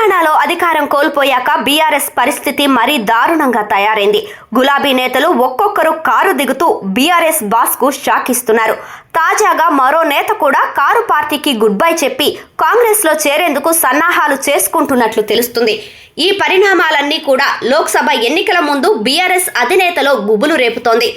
తెలంగాణలో అధికారం కోల్పోయాక బీఆర్ఎస్ పరిస్థితి మరీ దారుణంగా తయారైంది. గులాబీ నేతలు ఒక్కొక్కరు కారు దిగుతూ బీఆర్ఎస్ బాస్కు షాక్ ఇస్తున్నారు తాజాగా మరో నేత కూడా కారు పార్టీకి గుడ్ బై చెప్పి కాంగ్రెస్లో చేరేందుకు సన్నాహాలు చేసుకుంటున్నట్లు తెలుస్తుంది. ఈ పరిణామాలన్నీ కూడా లోక్సభ ఎన్నికల ముందు బీఆర్ఎస్ అధినేతలో గుబులు రేపుతోంది.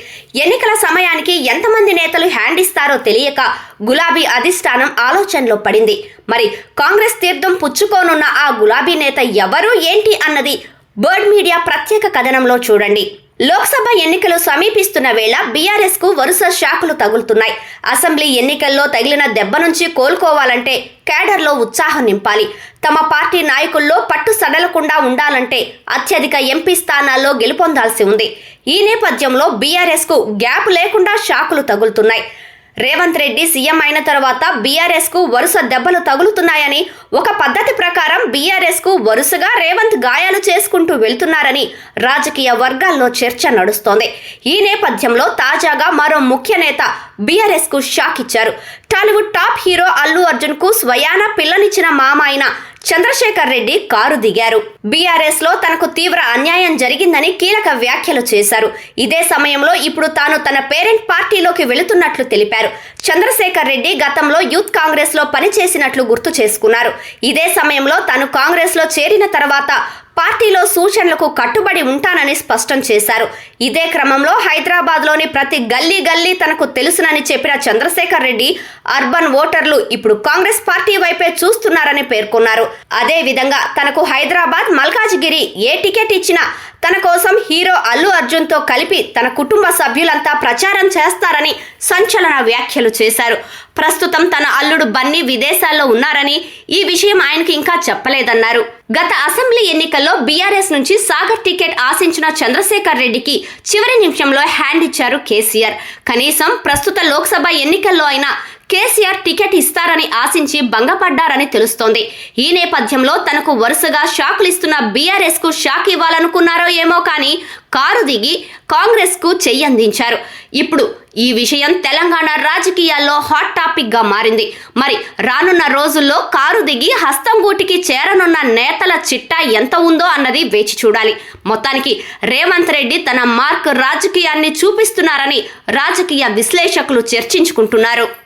ఎన్నికల సమయానికి ఎంతమంది నేతలు హ్యాండ్ ఇస్తారో తెలియక గులాబీ అధిష్టానం ఆలోచనలో పడింది. మరి కాంగ్రెస్ తీర్థం పుచ్చుకోనున్న ఆ గులాబీ నేత ఎవరు ఏంటి అన్నది బర్డ్ మీడియా ప్రత్యేక కథనంలో చూడండి. లోక్సభ ఎన్నికలు సమీపిస్తున్న వేళ బీఆర్ఎస్కు వరుస షాకులు తగులుతున్నాయి. అసెంబ్లీ ఎన్నికల్లో తగిలిన దెబ్బ నుంచి కోలుకోవాలంటే కేడర్లో ఉత్సాహం నింపాలి. తమ పార్టీ నాయకుల్లో పట్టు సడలకుండా ఉండాలంటే అత్యధిక ఎంపీ స్థానాల్లో గెలుపొందాల్సి ఉంది. ఈ నేపథ్యంలో బీఆర్ఎస్కు గ్యాప్ లేకుండా షాకులు తగులుతున్నాయి. రేవంత్ రెడ్డి సీఎం అయిన తర్వాత బీఆర్ఎస్కు వరుస దెబ్బలు తగులుతున్నాయని ఒక పద్ధతి ప్రకారం బీఆర్ఎస్కు వరుసగా రేవంత్ గాయాలు చేసుకుంటూ వెళ్తున్నారని రాజకీయ వర్గాల్లో చర్చ నడుస్తోంది. ఈ నేపథ్యంలో తాజాగా మరో ముఖ్య నేత బీఆర్ఎస్కు షాక్ ఇచ్చారు. టాలీవుడ్ టాప్ హీరో అల్లు అర్జున్కు స్వయాన పిల్లనిచ్చిన మామ అయిన చంద్రశేఖర్ రెడ్డి కారు దిగారు. బీఆర్ఎస్లో తనకు తీవ్ర అన్యాయం జరిగిందని కీలక వ్యాఖ్యలు చేశారు. ఇదే సమయంలో ఇప్పుడు తాను తన పేరెంట్ పార్టీలోకి వెళుతున్నట్లు తెలిపారు. చంద్రశేఖర్ రెడ్డి గతంలో యూత్ కాంగ్రెస్లో పనిచేసినట్లు గుర్తు చేసుకున్నారు. ఇదే సమయంలో తాను కాంగ్రెస్లో చేరిన తర్వాత పార్టీలో సూచనలకు కట్టుబడి ఉంటానని స్పష్టం చేశారు. ఇదే క్రమంలో హైదరాబాద్లోని ప్రతి గల్లీ గల్లీ తనకు తెలుసునని చెప్పిన చంద్రశేఖర్ రెడ్డి అర్బన్ ఓటర్లు ఇప్పుడు కాంగ్రెస్ పార్టీ వైపే చూస్తున్నారని పేర్కొన్నారు. అదే విధంగా తనకు హైదరాబాద్ మల్కాజ్గిరి ఏ టికెట్ ఇచ్చినా తన కోసం హీరో అల్లు అర్జున్తో కలిపి తన కుటుంబ సభ్యులంతా ప్రచారం చేస్తారని సంచలన వ్యాఖ్యలు చేశారు. ప్రస్తుతం తన అల్లుడు బన్నీ విదేశాల్లో ఉన్నారని ఈ విషయం ఆయనకి ఇంకా చెప్పలేదన్నారు. గత అసెంబ్లీ ఎన్నికల్లో బీఆర్ఎస్ నుంచి సాగర్ టికెట్ ఆశించిన చంద్రశేఖర్ రెడ్డికి చివరి నిమిషంలో హ్యాండ్ ఇచ్చారు కేసీఆర్. కనీసం ప్రస్తుత లోక్సభ ఎన్నికల్లో అయినా కేసీఆర్ టికెట్ ఇస్తారని ఆశించి భంగపడ్డారని తెలుస్తోంది. ఈ నేపథ్యంలో తనకు వరుసగా షాకులిస్తున్న బీఆర్ఎస్కు షాక్ ఇవ్వాలనుకున్నారో ఏమో కానీ కారు దిగి కాంగ్రెస్కు చెయ్యందించారు. ఇప్పుడు ఈ విషయం తెలంగాణ రాజకీయాల్లో హాట్ టాపిక్గా మారింది. మరి రానున్న రోజుల్లో కారు దిగి హస్తంగూటికి చేరనున్న నేతల చిట్టా ఎంత ఉందో అన్నది వేచి చూడాలి. మొత్తానికి రేవంత్ రెడ్డి తన మార్క్ రాజకీయాన్ని చూపిస్తున్నారని రాజకీయ విశ్లేషకులు చర్చించుకుంటున్నారు.